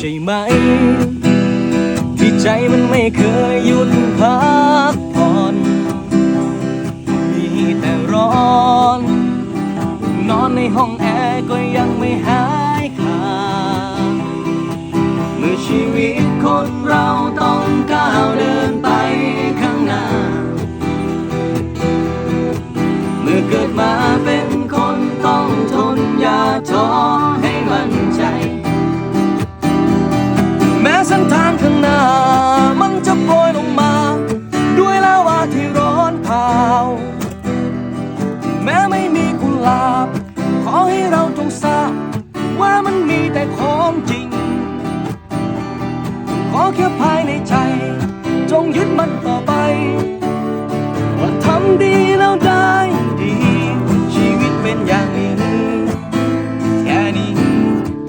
ช่ไหม ที่ใจมันไม่เคยหยุดพักผ่อน มีแต่ร้อน นอนในห้องแอร์ก็ยังไม่หายขาดเมื่อชีวิตคนเราต้องก้าวเดินไปข้างหน้า เมื่อเกิดมาเป็นคนต้องทนอย่าท้อ ของจริง ขอแค่ภายในใจ จงยึดมันต่อไป